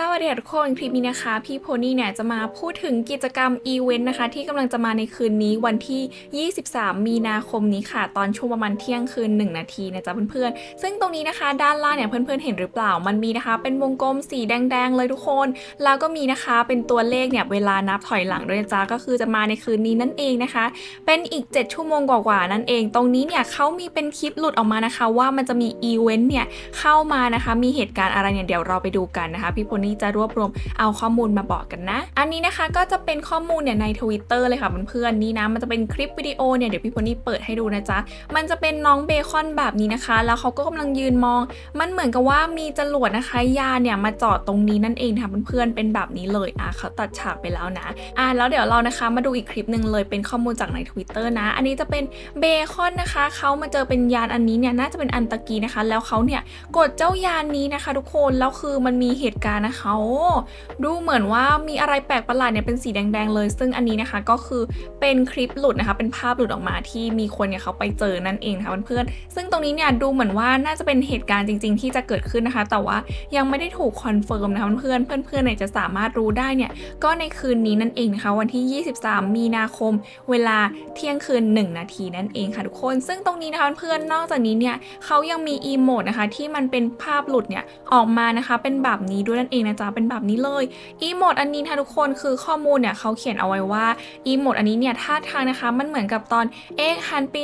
สวัสดีทุกคน คลิปนี้นะคะ พี่โพนี่เนี่ยจะมาพูดถึงกิจกรรมอีเวนต์นะคะ ที่กำลังจะมาในคืนนี้วันที่ 23 มีนาคมนี้ค่ะ ตอนช่วงประมาณเที่ยงคืน 1 นาทีนะจ๊ะเพื่อนๆ ซึ่งตรงนี้นะคะด้านล่างเนี่ยเพื่อนๆเห็นหรือเปล่ามันมีนะคะ เป็นวงกลมสีแดงๆ เลยทุกคน แล้วก็มีนะคะเป็นตัวเลขเนี่ยเวลานับถอยหลังด้วยจ๊ะก็คือจะมาในคืนนี้นั่นเองนะคะ เป็นอีก 7 ชั่วโมงกว่าๆนั่นเอง ตรงนี้เนี่ยเขามีเป็นคลิปหลุดออกมานะคะ ว่ามันจะมีอีเวนต์เนี่ยเข้ามานะคะ มีเหตุการณ์อะไรเนี่ยเดี๋ยวเราไปดูกันนะคะพี่โพนี่จะรวบรวมเอาข้อมูลมาบอกกันนะ อันนี้นะคะก็จะเป็นข้อมูลเนี่ยใน Twitter เลยค่ะเพื่อนๆนี่นะ มันจะเป็นคลิปวิดีโอเนี่ยเดี๋ยวพี่พนี่เปิดให้ดูนะจ๊ะ มันจะเป็นน้องเบคอนแบบนี้นะคะ แล้วเขาก็กำลังยืนมอง มันเหมือนกับว่ามีจรวดนะคะยานเนี่ยมาจอดตรงนี้นั่นเองค่ะเพื่อนๆเป็นแบบนี้เลยอะเขาตัดฉากไปแล้วนะอะแล้วเดี๋ยวเรานะคะมาดูอีกคลิปหนึ่งเลยเป็นข้อมูลจากใน Twitter นะ อันนี้จะเป็นเบคอนนะคะเขามาเจอเป็นยานอันนี้เนี่ยน่าจะเป็นอันตะกีนะคะ แล้วเขาเนี่ยกดเจ้ายานนี้นะคะ ทุกคนแล้วคือมันมีเหตุการณ์นะคะโอ้ดูเหมือนว่ามีอะไรแปลกประหลาดเนี่ยเป็นสีแดง ๆ เลย ซึ่งอันนี้นะคะก็คือเป็นคลิปหลุดนะคะ เป็นภาพหลุดออกมาที่มีคนเนี่ยเขาไปเจอนั่นเองนะคะเพื่อนๆซึ่งตรงนี้เนี่ยดูเหมือนว่าน่าจะเป็นเหตุการณ์จริง ๆ ที่จะเกิดขึ้นนะคะ แต่ว่ายังไม่ได้ถูกคอนเฟิร์มนะคะเพื่อนๆเพื่อนๆเนี่ยจะสามารถรู้ได้เนี่ยก็ในคืนนี้นั่นเองนะคะวันที่ 23 มีนาคม เวลาเที่ยงคืน 1 นาทีนั่นเองค่ะทุกคน ซึ่งตรงนี้นะคะเพื่อนๆนอกจากนี้เนี่ยเขายังมีอีโมดนะคะที่มันเป็นภาพหลุดเนี่ยออกมานะคะเป็นแบบนี้ด้วยนั่นเองนะจ๊ะเป็นแบบนี้เลยอีโมดอันนี้นะคะทุกคนคือข้อมูลเนี่ยเขาเขียนเอาไว้ว่าอีโมดอันนี้เนี่ยท่าทางนะคะมันเหมือนกับตอนเอ็กฮันปี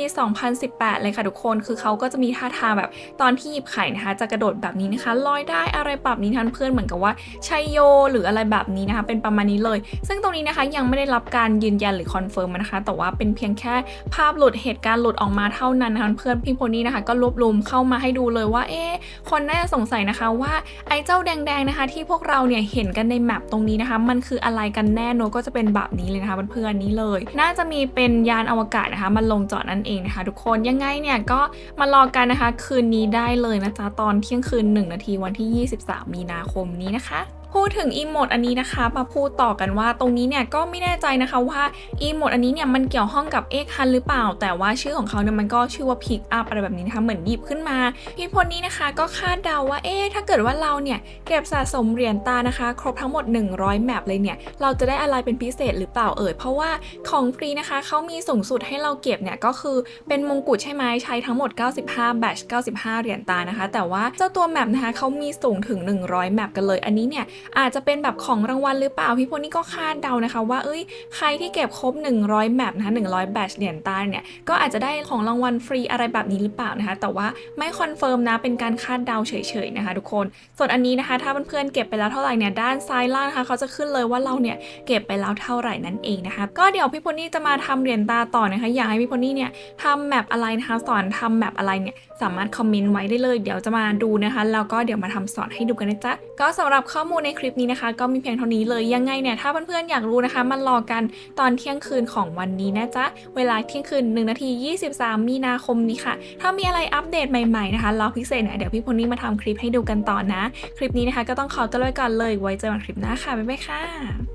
2018 เลยค่ะทุกคนคือเขาก็จะมีท่าทางแบบตอนที่หยิบไข่นะคะ จะกระโดดแบบนี้นะคะลอยได้อะไรแบบนี้ทันเพื่อนเหมือนกับว่าชัยโยหรืออะไรแบบนี้นะคะ เป็นประมาณนี้เลย ซึ่งตรงนี้นะคะยังไม่ได้รับการยืนยันหรือคอนเฟิร์มนะคะ แต่ว่าเป็นเพียงแค่ภาพหลุดเหตุการณ์หลุดออกมาเท่านั้นนะคะเพื่อนพี่โพนี่นะคะ ก็รวบรวมเข้ามาให้ดูเลยว่าเอ๊คนน่าจะสงสัยนะคะว่าไอ้เจ้าแดงๆนะคะที่พวกเราเนี่ยเห็นกันในแมปตรงนี้นะคะ มันคืออะไรกันแน่โนก็จะเป็นแบบนี้เลยนะคะเพื่อนๆนี้เลย น่าจะมีเป็นยานอวกาศนะคะมันลงจอดนั่นเองนะคะ ทุกคนยังไงเนี่ยก็มารอกันนะคะ คืนนี้ได้เลยนะจ๊ะตอนเที่ยงคืน 1 นาทีวันที่ 23 มีนาคมนี้นะคะ พูดถึงอีโมดอันนี้นะคะ มาพูดต่อกันว่าตรงนี้เนี่ยก็ไม่แน่ใจนะคะว่าอีโมดอันนี้เนี่ยมันเกี่ยวข้องกับเอ็กฮันหรือเปล่า แต่ว่าชื่อของเขาเนี่ยมันก็ชื่อว่าพิกอัพอะไรแบบนี้นะคะเหมือนหยิบขึ้นมาพี่พลนี้นะคะก็คาดเดาว่าเอ๊ะถ้าเกิดว่าเราเนี่ยเก็บสะสมเหรียญตานะคะ ครบทั้งหมด 100แมปเลยเนี่ยเราจะได้อะไรเป็นพิเศษหรือเปล่าเอ่ยเพราะว่าของฟรีนะคะเขามีสูงสุดให้เราเก็บเนี่ยก็คือเป็นมงกุฎใช่ไหมใช้ทั้งหมด 95แบช95 เหรียญตานะคะ แต่ว่าเจ้าตัวแมปนะคะเขามีสูงถึง 100แมปกันเลย อันนี้เนี่ยอาจจะเป็นแบบของรางวัลหรือเปล่าพี่พลนี่ก็คาดเดานะคะ ว่าเอ้ยใครที่เก็บครบ 100แมปนะคะ100แบชเหรียญตาเนี่ยก็อาจจะได้ของรางวัลฟรีอะไรแบบนี้หรือเปล่านะคะแต่ว่าไม่คอนเฟิร์มนะเป็นการคาดเดาเฉยๆนะคะ ทุกคนส่วนอันนี้นะคะ ถ้าเพื่อนๆเก็บไปแล้วเท่าไหร่เนี่ยด้านซ้ายล่างนะคะเขาจะขึ้นเลยว่าเราเนี่ยเก็บไปแล้วเท่าไหร่นั่นเองนะคะ ก็เดี๋ยวพี่พลนี่จะมาทำเหรียญตาต่อนะคะอยากให้พี่พลนี่เนี่ยทำแมปอะไรนะคะสอนทำแมปอะไรเนี่ยสามารถคอมเมนต์ไว้ได้เลย เดี๋ยวจะมาดูนะคะแล้วก็เดี๋ยวมาทำสอนให้ดูกันนะจ๊ะก็สำหรับข้อมูลในคลิปนี้นะคะ ก็มีเพียงเท่านี้เลยยังไงเนี่ยถ้าเพื่อนๆอยากรู้นะคะ มันรอกันตอนเที่ยงคืนของวันนี้นะจ๊ะเวลาเที่ยงคืน1นาที23 มีนาคมนี้ค่ะ ถ้ามีอะไรอัปเดตใหม่ๆนะคะเราพิเศษเนี่ยเดี๋ยวพี่พลนี่มาทำคลิปให้ดูกันต่อนะ คลิปนี้นะคะก็ต้องขอตัวไปก่อนเลยไว้เจอกันคลิปหน้าค่ะบ๊ายบายค่ะ